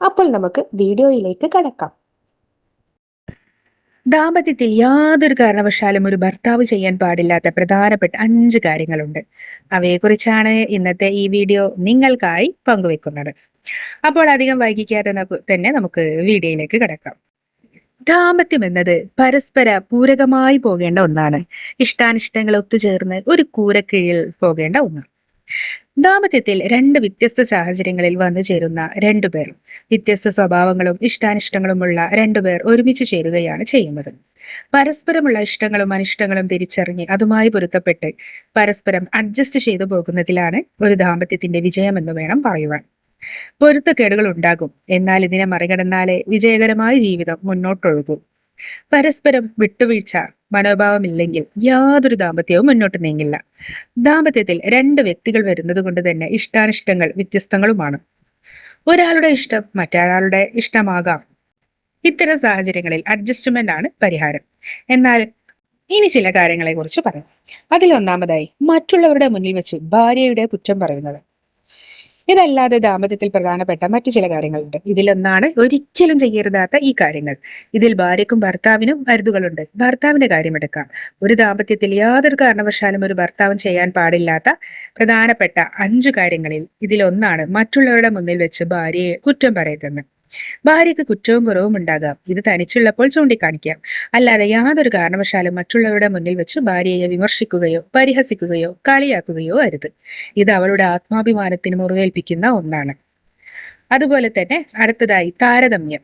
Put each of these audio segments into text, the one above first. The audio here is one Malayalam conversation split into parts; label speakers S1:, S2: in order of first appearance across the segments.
S1: അപ്പോൾ നമുക്ക് വീഡിയോയിലേക്ക് കടക്കാം.
S2: ദാമ്പത്യത്തിൽ യാതൊരു കാരണവശാലും ഒരു ഭർത്താവ് ചെയ്യാൻ പാടില്ലാത്ത പ്രധാനപ്പെട്ട അഞ്ച് കാര്യങ്ങളുണ്ട്. അവയെക്കുറിച്ചാണ് ഇന്നത്തെ ഈ വീഡിയോ നിങ്ങൾക്കായി പങ്കുവെക്കുന്നത്. അപ്പോൾ അധികം വൈകിക്കാതെ തന്നെ നമുക്ക് വീഡിയോയിലേക്ക് കിടക്കാം. ദാമ്പത്യം എന്നത് പരസ്പര പൂരകമായി പോകേണ്ട ഒന്നാണ്. ഇഷ്ടാനിഷ്ടങ്ങൾ ഒത്തുചേർന്ന് ഒരു കൂരക്കീഴിൽ പോകേണ്ട ഒന്നാണ് ദാമ്പത്യത്തിൽ രണ്ട് വ്യത്യസ്ത സാഹചര്യങ്ങളിൽ വന്നു ചേരുന്ന രണ്ടുപേർ വ്യത്യസ്ത സ്വഭാവങ്ങളും ഇഷ്ടാനിഷ്ടങ്ങളുമുള്ള രണ്ടുപേർ ഒരുമിച്ച് ചേരുകയാണ് ചെയ്യുന്നത്. പരസ്പരമുള്ള ഇഷ്ടങ്ങളും അനിഷ്ടങ്ങളും തിരിച്ചറിഞ്ഞ് അതുമായി പൊരുത്തപ്പെട്ട് പരസ്പരം അഡ്ജസ്റ്റ് ചെയ്തു പോകുന്നതിലാണ് ഒരു ദാമ്പത്യത്തിന്റെ വിജയമെന്ന് വേണം പറയുവാൻ. പൊരുത്തക്കേടുകൾ ഉണ്ടാകും. എന്നാൽ ഇതിനെ മറികടന്നാലേ വിജയകരമായ ജീവിതം മുന്നോട്ടൊഴുകൂ. പരസ്പരം വിട്ടുവീഴ്ച മനോഭാവമില്ലെങ്കിൽ യാതൊരു ദാമ്പത്യവും മുന്നോട്ട് നീങ്ങില്ല. ദാമ്പത്യത്തിൽ രണ്ട് വ്യക്തികൾ വരുന്നത് കൊണ്ട് തന്നെ ഇഷ്ടാനിഷ്ടങ്ങൾ വ്യത്യസ്തങ്ങളുമാണ്. ഒരാളുടെ ഇഷ്ടം മറ്റൊരാളുടെ ഇഷ്ടമാകാം. ഇത്തരം സാഹചര്യങ്ങളിൽ അഡ്ജസ്റ്റ്മെന്റ് ആണ് പരിഹാരം. എന്നാൽ ഇനി ചില കാര്യങ്ങളെ കുറിച്ച് പറയാം. അതിലൊന്നാമതായി മറ്റുള്ളവരുടെ മുന്നിൽ വെച്ച് ഭാര്യയുടെ കുറ്റം പറയുന്നത്. ഇതല്ലാതെ ദാമ്പത്യത്തിൽ പ്രധാനപ്പെട്ട മറ്റു ചില കാര്യങ്ങളുണ്ട്. ഇതിലൊന്നാണ് ഒരിക്കലും ചെയ്യരുതാത്ത ഈ കാര്യങ്ങൾ. ഇതിൽ ഭാര്യക്കും ഭർത്താവിനും മരുതുകളുണ്ട് ഭർത്താവിന്റെ കാര്യമെടുക്കാം. ഒരു ദാമ്പത്യത്തിൽ യാതൊരു കാരണവശാലും ഒരു ഭർത്താവും ചെയ്യാൻ പാടില്ലാത്ത പ്രധാനപ്പെട്ട അഞ്ചു കാര്യങ്ങളിൽ ഇതിലൊന്നാണ് മറ്റുള്ളവരുടെ മുന്നിൽ വെച്ച് ഭാര്യയെ കുറ്റം പറയരുതെന്ന്. ഭാര്യയ്ക്ക് കുറ്റവും കുറവും ഉണ്ടാകാം. ഇത് തനിച്ചുള്ളപ്പോൾ ചൂണ്ടിക്കാണിക്കാം. അല്ലാതെ യാതൊരു കാരണവശാലും മറ്റുള്ളവരുടെ മുന്നിൽ വെച്ച് ഭാര്യയെ വിമർശിക്കുകയോ പരിഹസിക്കുകയോ കളിയാക്കുകയോ അരുത്. ഇത് അവളുടെ ആത്മാഭിമാനത്തിന് മുറിവേൽപ്പിക്കുന്ന ഒന്നാണ്. അതുപോലെ തന്നെ അടുത്തതായി താരതമ്യം.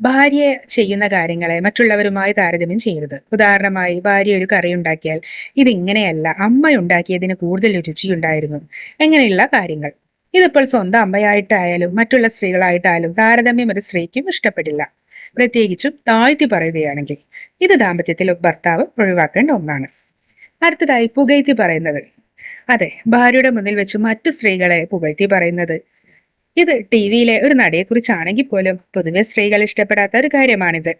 S2: ഭാര്യ ചെയ്യുന്ന കാര്യങ്ങളെ മറ്റുള്ളവരുമായി താരതമ്യം ചെയ്യരുത്. ഉദാഹരണമായി ഭാര്യ ഒരു കറി ഉണ്ടാക്കിയാൽ ഇതിങ്ങനെയല്ല. അമ്മ ഉണ്ടാക്കിയതിന് കൂടുതൽ രുചിയുണ്ടായിരുന്നു. എങ്ങനെയുള്ള കാര്യങ്ങൾ? ഇതിപ്പോൾ സ്വന്തം അമ്മയായിട്ടായാലും മറ്റുള്ള സ്ത്രീകളായിട്ടായാലും താരതമ്യം ഒരു സ്ത്രീക്കും ഇഷ്ടപ്പെടില്ല. പ്രത്യേകിച്ചും താഴ്ത്തി പറയുകയാണെങ്കിൽ ഇത് ദാമ്പത്യത്തിൽ ഭർത്താവ് ഒഴിവാക്കേണ്ട ഒന്നാണ്. അടുത്തതായി പുകഴ്ത്തി പറയുന്നത്. അതെ ഭാര്യയുടെ മുന്നിൽ വെച്ച് മറ്റു സ്ത്രീകളെ പുകഴ്ത്തി പറയുന്നത്. ഇത് ടി വിയിലെ ഒരു നടിയെക്കുറിച്ചാണെങ്കിൽ പോലും പൊതുവെ സ്ത്രീകൾ ഇഷ്ടപ്പെടാത്ത ഒരു കാര്യമാണിത്.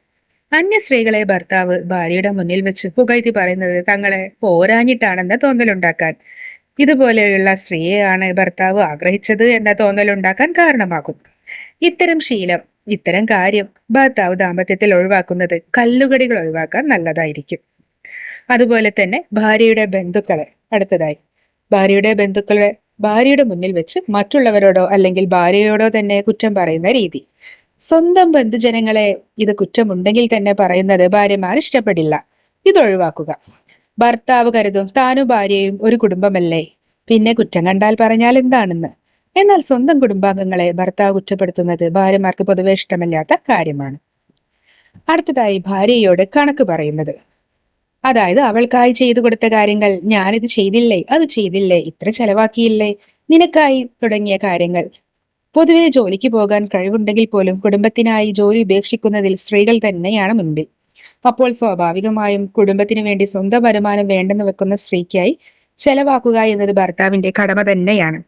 S2: അന്യ സ്ത്രീകളെ ഭർത്താവ് ഭാര്യയുടെ മുന്നിൽ വെച്ച് പുകഴ്ത്തി പറയുന്നത് തങ്ങളെ പോരാഞ്ഞിട്ടാണെന്ന തോന്നലുണ്ടാക്കാൻ. ഇതുപോലെയുള്ള സ്ത്രീയെയാണ് ഭർത്താവ് ആഗ്രഹിച്ചത് എന്ന തോന്നലുണ്ടാക്കാൻ കാരണമാകും. ഇത്തരം ശീലം ഇത്തരം കാര്യം ഭർത്താവ് ദാമ്പത്യത്തിൽ ഒഴിവാക്കുന്നത് കല്ലുകടികൾ ഒഴിവാക്കാൻ നല്ലതായിരിക്കും. അതുപോലെ തന്നെ ഭാര്യയുടെ ബന്ധുക്കളെ അടുത്തതായി. ഭാര്യയുടെ ബന്ധുക്കളെ ഭാര്യയുടെ മുന്നിൽ വെച്ച് മറ്റുള്ളവരോടോ അല്ലെങ്കിൽ ഭാര്യയോടോ തന്നെ കുറ്റം പറയുന്ന രീതി. സ്വന്തം ബന്ധുജനങ്ങളെ ഇത് കുറ്റമുണ്ടെങ്കിൽ തന്നെ പറയുന്നത് ഭാര്യമാർ ഇഷ്ടപ്പെടില്ല ഇത് ഒഴിവാക്കുക ഭർത്താവ് കരുതും താനും ഭാര്യയും ഒരു കുടുംബമല്ലേ? പിന്നെ കുറ്റം കണ്ടാൽ പറഞ്ഞാൽ എന്താണെന്ന്? എന്നാൽ സ്വന്തം കുടുംബാംഗങ്ങളെ ഭർത്താവ് കുറ്റപ്പെടുത്തുന്നത് ഭാര്യമാർക്ക് പൊതുവെ ഇഷ്ടമല്ലാത്ത കാര്യമാണ്. അടുത്തതായി ഭാര്യയോട് കണക്ക് പറയുന്നത്. അതായത് അവൾക്കായി ചെയ്തു കൊടുത്ത കാര്യങ്ങൾ ഞാനിത് ചെയ്തില്ലേ? അത് ചെയ്തില്ലേ? ഇത്ര ചെലവാക്കിയില്ലേ? നിനക്കായി തുടങ്ങിയ കാര്യങ്ങൾ. പൊതുവെ ജോലിക്ക് പോകാൻ കഴിവുണ്ടെങ്കിൽ പോലും കുടുംബത്തിനായി ജോലി ഉപേക്ഷിക്കുന്നതിൽ സ്ത്രീകൾ തന്നെയാണ് മുൻപിൽ അപ്പോൾ സ്വാഭാവികമായും കുടുംബത്തിന് വേണ്ടി സ്വന്തം വരുമാനം വേണ്ടെന്ന് വെക്കുന്ന സ്ത്രീക്കായി ചെലവാക്കുക എന്നത് ഭർത്താവിന്റെ കടമ തന്നെയാണ്.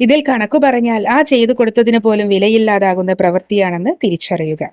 S2: ഇതിൽ കണക്കു പറഞ്ഞാൽ ആ ചെയ്തു കൊടുത്തതിന് പോലും വിലയില്ലാതാകുന്ന പ്രവൃത്തിയാണെന്ന് തിരിച്ചറിയുക.